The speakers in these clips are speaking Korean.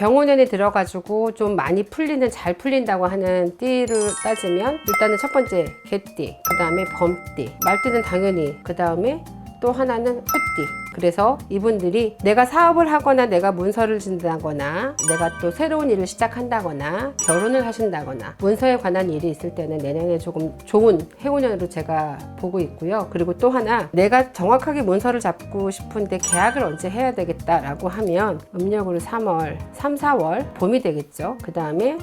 병원에 들어가지고 좀 많이 풀리는 잘 풀린다고 하는 띠를 따지면 일단은 첫 번째 개띠, 그 다음에 범띠, 말띠는 당연히 그 다음에 또 하나는 후띠. 그래서 이분들이 내가 사업을 하거나 내가 문서를 진다거나 내가 또 새로운 일을 시작한다거나 결혼을 하신다거나 문서에 관한 일이 있을 때는 내년에 조금 좋은 해운년으로 제가 보고 있고요. 그리고 또 하나 내가 정확하게 문서를 잡고 싶은데 계약을 언제 해야 되겠다라고 하면 음력으로 3월, 3, 4월 봄이 되겠죠. 그 다음에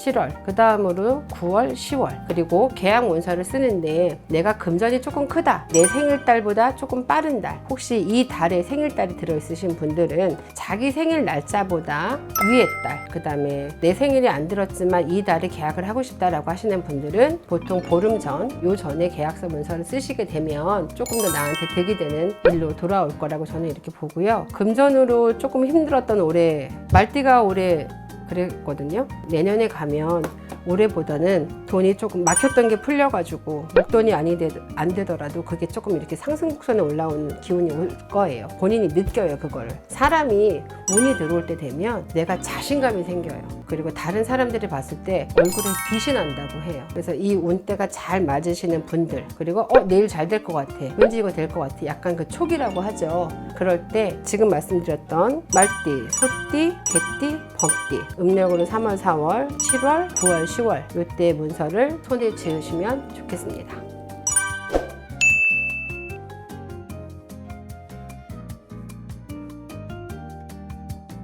7월, 그 다음으로 9월, 10월, 그리고 계약 문서를 쓰는데 내가 금전이 조금 크다. 내 생일달보다 조금 빠른 달. 혹시 이 달에 생일달이 들어있으신 분들은 자기 생일 날짜보다 위의 달, 그 다음에 내 생일이 안 들었지만 이 달에 계약을 하고 싶다라고 하시는 분들은 보통 보름 전, 요 전에 계약서 문서를 쓰시게 되면 조금 더 나한테 득이 되는 일로 돌아올 거라고 저는 이렇게 보고요. 금전으로 조금 힘들었던 올해, 말띠가 올해 그랬거든요. 내년에 가면 올해보다는 돈이 조금 막혔던 게 풀려가지고 목돈이 아니 되, 안 되더라도 그게 조금 이렇게 상승 곡선에 올라온 기운이 올 거예요. 본인이 느껴요, 그거를. 사람이 운이 들어올 때 되면 내가 자신감이 생겨요. 그리고 다른 사람들이 봤을 때 얼굴에 빛이 난다고 해요. 그래서 이 운때가 잘 맞으시는 분들, 그리고 어, 내일 잘 될 것 같아. 왠지 이거 될 것 같아. 약간 그 촉이라고 하죠. 그럴 때 지금 말씀드렸던 말띠, 소띠, 개띠, 범띠, 음력으로 3월, 4월, 7월, 9월, 10월 이때 문서를 손에 쥐으시면 좋겠습니다.